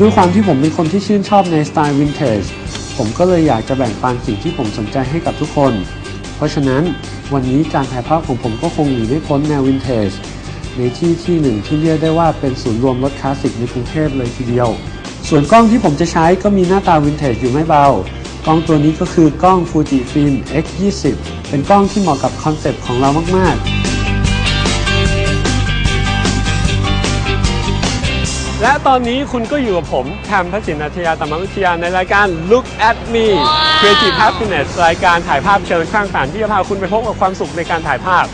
ด้วยความที่ผมเป็นคนที่ชื่นชอบในสไตล์วินเทจผมก็เลยอยากจะแบ่งปันสิ่งที่ผมสนใจให้กับทุกคน เพราะฉะนั้นวันนี้การถ่ายภาพของผมก็คงหนีไม่พ้นแนววินเทจในที่ที่หนึ่งที่เรียกได้ว่าเป็นศูนย์รวมรถคลาสสิกในกรุงเทพเลยทีเดียว ส่วนกล้องที่ผมจะใช้ก็มีหน้าตาวินเทจอยู่ไม่เบา กล้องตัวนี้ก็คือกล้อง Fuji Film X20 เป็นกล้องที่เหมาะกับคอนเซปต์ของเรามากๆ และตอนนี้คุณก็อยู่กับผมแทมพระสินอัธยาตมวิทยาในรายการ Look at Me Creative Happiness รายการถ่ายภาพเชิงสร้างสรรค์ที่จะพาคุณไปพบกับความสุขในการถ่ายภาพ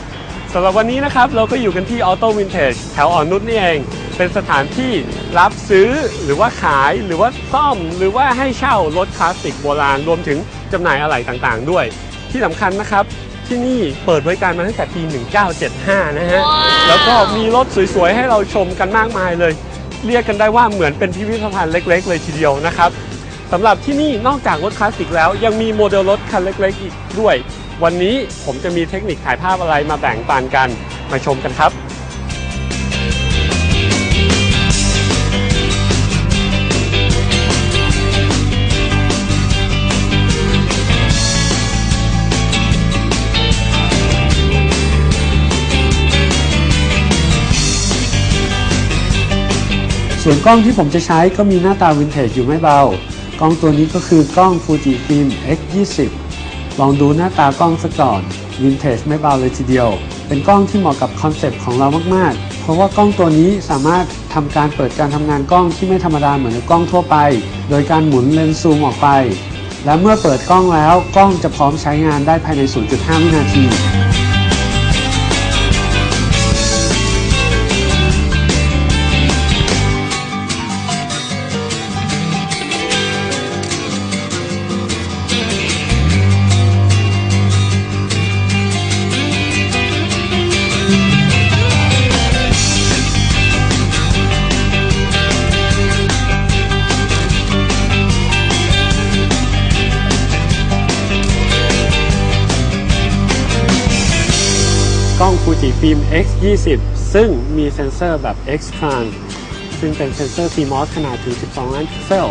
สำหรับวันนี้นะครับ เราก็อยู่กันที่ Auto Vintage แถวอ่อนนุชนี่เอง เป็นสถานที่รับซื้อหรือว่าขายหรือว่าซ่อม หรือว่าให้เช่ารถคลาสสิกโบราณรวมถึงจำหน่ายอะไหล่ต่างๆ ด้วย ที่สำคัญนะครับที่นี่เปิดบริการมาตั้งแต่ปี 1975 นะฮะ แล้วก็มีรถสวยๆ ให้เราชมกันมากมายเลย เรียกกันได้ว่าเหมือนเป็นพิพิธภัณฑ์เล็ก ๆ เลยทีเดียวนะครับสำหรับที่นี่นอกจากรถคลาสสิกแล้ว ยังมีโมเดลรถคันเล็ก ๆ อีกด้วย วันนี้ผมจะมีเทคนิคถ่ายภาพอะไรมาแบ่งปันกันมาชมกันครับ ส่วนกล้องที่ผมจะใช้ก็มีหน้าตาวินเทจอยู่ไม่เบา กล้องตัวนี้ก็คือกล้อง Fuji Film X20 ลองดูหน้าตากล้องซะก่อนวินเทจไม่เบาเลยทีเดียว เป็นกล้องที่เหมาะกับคอนเซปต์ของเรามากๆ เพราะว่ากล้องตัวนี้สามารถทำการเปิดการทำงานกล้องที่ไม่ธรรมดาเหมือนกล้องทั่วไป โดยการหมุนเลนส์ซูมออกไป และเมื่อเปิดกล้องแล้วกล้องจะพร้อมใช้งานได้ภายใน 0.5 วินาที กล้อง Fuji Film X20 ซึ่งมีเซ็นเซอร์แบบ X Trans ซึ่งเป็นเซ็นเซอร์ CMOS ขนาดถึง 12 ล้านพิกเซล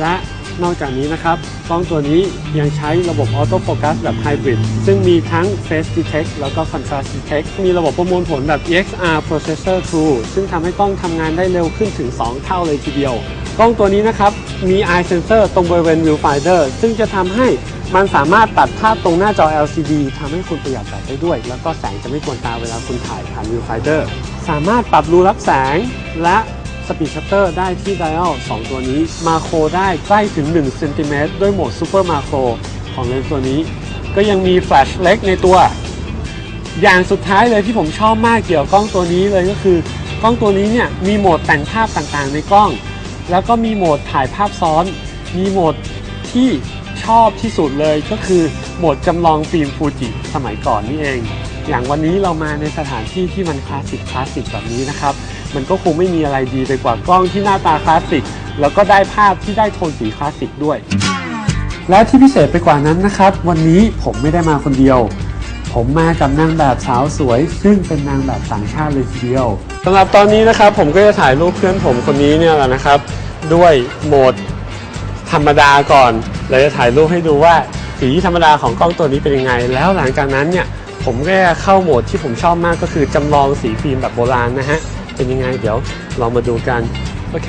และนอกจากนี้นะครับกล้องตัวนี้ยังใช้ระบบ Auto Focus แบบ Hybrid ซึ่งมีทั้ง Face Detect แล้วก็ Contrast Detect มีระบบประมวลผลแบบ EXR Processor 2ซึ่งทำให้กล้องทำงานได้เร็วขึ้นถึง 2 เท่าเลยทีเดียว กล้องตัวนี้นะครับ มี Eye Sensor ตรงบริเวณ Viewfinder ซึ่งจะทำให้มันสามารถตัดภาพตรงหน้าจอ LCD ทำให้คุณประหยัดแบตได้ด้วย แล้วก็แสงจะไม่กวนตาเวลาคุณถ่ายผ่าน Viewfinder สามารถปรับรูรับแสงและสปีดชัตเตอร์ได้ที่ Dial 2 ตัวนี้ มาโครได้ใกล้ถึง1เซนติเมตรด้วยโหมด Super Macro ของเลนส์ตัวนี้ ก็ยังมีแฟลชเล็กในตัว อย่างสุดท้ายเลยที่ผมชอบมากเกี่ยวกับกล้องตัวนี้เลยก็คือ กล้องตัวนี้เนี่ยมีโหมดแต่งภาพต่างๆในกล้อง แล้วก็มีโหมดถ่ายภาพซ้อน มีโหมดที่ชอบที่สุดเลยก็คือโหมดจำลองฟิล์มฟูจิสมัยก่อนนี่เอง อย่างวันนี้เรามาในสถานที่ที่มันคลาสสิกคลาสสิกแบบนี้นะครับ มันก็คงไม่มีอะไรดีไปกว่ากล้องที่หน้าตาคลาสสิก แล้วก็ได้ภาพที่ได้โทนสีคลาสสิกด้วย และที่พิเศษไปกว่านั้นนะครับ วันนี้ผมไม่ได้มาคนเดียว ผมมากับนางแบบสาวสวย ซึ่งเป็นนางแบบต่างชาติเลยทีเดียวสำหรับตอนนี้นะครับผมก็จะถ่ายรูปเพื่อนผมคนนี้เนี่ยแหละนะครับ ด้วยโหมดธรรมดาก่อน เราจะถ่ายรูปให้ดูว่าสีธรรมดาของกล้องตัวนี้เป็นยังไง แล้วหลังจากนั้นเนี่ยผมก็จะเข้าโหมดที่ผมชอบมากก็คือจำลองสีฟิล์มแบบโบราณนะฮะ เป็นยังไงเดี๋ยวเรามาดูกัน โอเค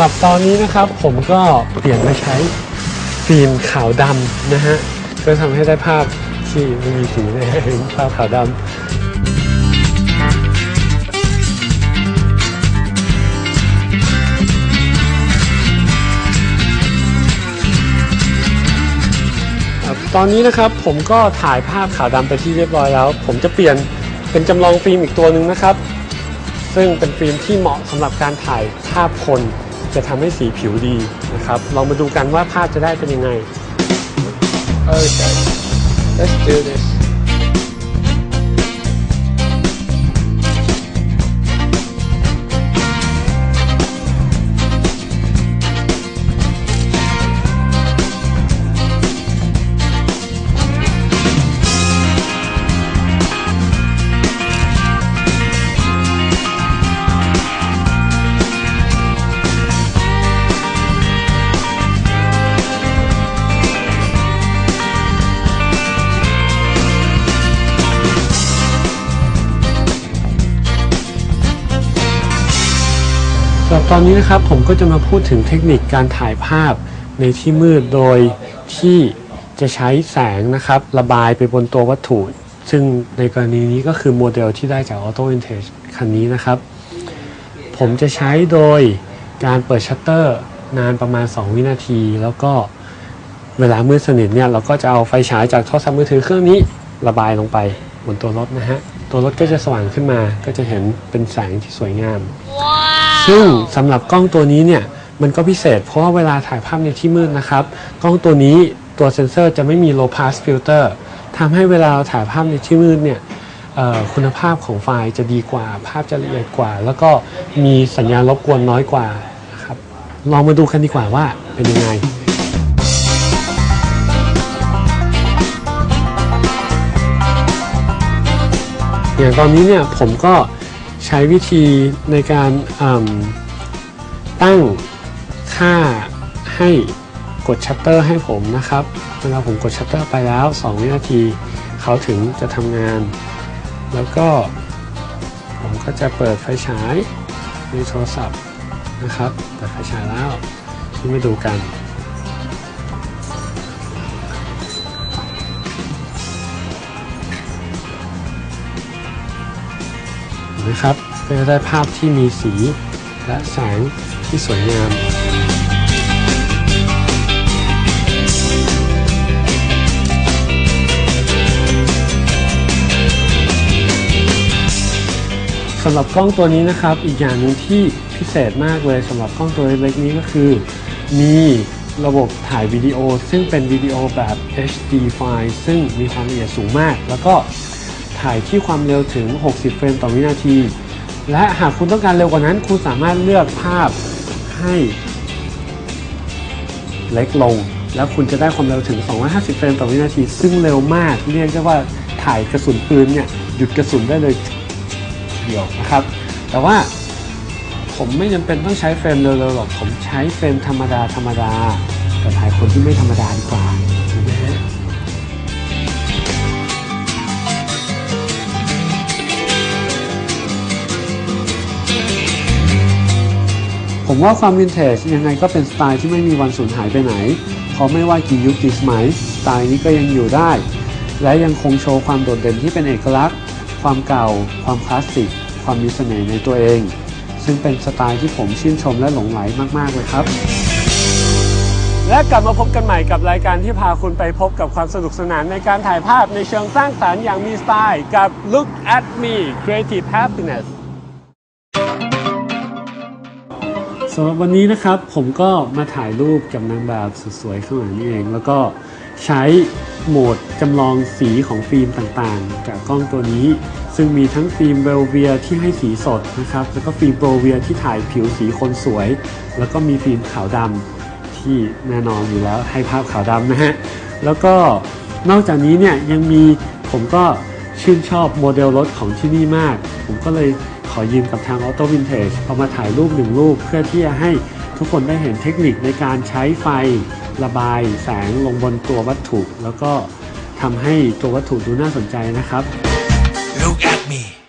หรับตอนนี้นะครับผมก็เปลี่ยนมาใช้ฟิล์มขาวดำนะฮะก็ทำให้ได้ภาพที่ไม่มีสีนะฮะภาพขาวดำตอนนี้นะครับผมก็ถ่ายภาพขาวดำไปที่เรียบร้อยแล้ว ผมจะเปลี่ยนเป็นจำลองฟิล์มอีกตัวหนึ่งนะครับ ซึ่งเป็นฟิล์มที่เหมาะสำหรับการถ่ายภาพคน จะทำให้สีผิวดีนะครับลองมาดูกันว่าภาพจะได้เป็นยังไง Okay, let's do this. ตอนนี้นะครับผมก็จะมาพูดถึงเทคนิคการถ่ายภาพในที่มืดโดยที่จะใช้แสงนะครับระบายไปบนตัววัตถุ ซึ่งในกรณีนี้ก็คือโมเดลที่ได้จาก Auto Vintage คันนี้นะครับ ผมจะใช้โดยการเปิดชัตเตอร์นานประมาณ 2 วินาที แล้วก็เวลามืดสนิทเนี่ยเราก็จะเอาไฟฉายจากโทรศัพท์มือถือเครื่องนี้ระบายลงไปบนตัวรถนะฮะ ตัวรถก็จะสว่างขึ้นมาก็จะเห็นเป็นแสงที่สวยงาม ซึ่งสำหรับกล้องตัวนี้เนี่ยมันก็พิเศษเพราะว่าเวลาถ่ายภาพในที่มืดนะครับ กล้องตัวนี้ตัวเซ็นเซอร์จะไม่มี low pass filter ทำให้เวลาเราถ่ายภาพในที่มืดเนี่ยคุณภาพของไฟล์จะดีกว่า ภาพจะละเอียดกว่า แล้วก็มีสัญญาณรบกวนน้อยกว่านะครับลองมาดูกันดีกว่าว่าเป็นยังไงอย่างตอนนี้เนี่ยผมก็ ใช้วิธีในการตั้งค่าให้กดชัตเตอร์ให้ผมนะครับเวลาผมกดชัตเตอร์ไปแล้ว 2 วินาทีเขาถึงจะทำงาน แล้วก็ผมก็จะเปิดไฟฉายในโทรศัพท์นะครับ เปิดไฟฉายแล้วที่มาดูกัน นไหมครับก็จะได้ภาพที่มีสีและแสงที่สวยงามสำหรับกล้องตัวนี้นะครับ อีกอย่างหนึ่งที่พิเศษมากเลยสำหรับกล้องตัวเล็กๆนี้ก็คือ มีระบบถ่ายวิดีโอ ซึ่งเป็นวิดีโอแบบ HD ไฟล์ซึ่งมีความละเอียดสูงมาก แล้วก็ ถ่ายที่ความเร็วถึง 60 เฟรมต่อวินาที และหากคุณต้องการเร็วกว่านั้น คุณสามารถเลือกภาพให้เล็กลง แล้วคุณจะได้ความเร็วถึง 250 เฟรมต่อวินาที ซึ่งเร็วมาก เรียกได้ว่าถ่ายกระสุนปืนเนี่ยหยุดกระสุนได้เลยเดียวนะครับ แต่ว่าผมไม่จำเป็นต้องใช้เฟรมเร็วๆหรอก ผมใช้เฟรมธรรมดาธรรมดาแต่ถ่ายคนที่ไม่ธรรมดาดีกว่า ผมว่าความวินเทจยังไงก็เป็นสไตล์ที่ไม่มีวันสูญหายไปไหน เพราะไม่ว่ากี่ยุคกี่สมัย สไตล์นี้ก็ยังอยู่ได้ และยังคงโชว์ความโดดเด่นที่เป็นเอกลักษณ์ ความเก่า ความคลาสสิก ความมีเสน่ห์ในตัวเอง ซึ่งเป็นสไตล์ที่ผมชื่นชมและหลงไหลมากๆเลยครับ และกลับมาพบกันใหม่กับรายการที่พาคุณไปพบกับความสนุกสนานในการถ่ายภาพในเชิงสร้างสรรค์อย่างมีสไตล์ กับ Look at Me Creative Happiness สำหรับวันนี้นะครับผมก็มาถ่ายรูปกับนางแบบสวยๆข้างหลังนี่เอง แล้วก็ใช้โหมดจำลองสีของฟิล์มต่างๆจากกล้องตัวนี้ ซึ่งมีทั้งฟิล์มเวลเวียที่ให้สีสดนะครับ แล้วก็ฟิล์มโปรเวียที่ถ่ายผิวสีคนสวย แล้วก็มีฟิล์มขาวดำที่แน่นอนอยู่แล้วให้ภาพขาวดำนะฮะแล้วก็นอกจากนี้เนี่ยยังมีผมก็ ชื่นชอบโมเดลรถของที่นี่มาก ผมก็เลยขอยืมกับทาง Auto Vintage เอามาถ่ายรูปหนึ่งรูป เพื่อที่จะให้ทุกคนได้เห็นเทคนิคในการใช้ไฟระบายแสงลงบนตัววัตถุ แล้วก็ทำให้ตัววัตถุดูน่าสนใจนะครับ Look at me.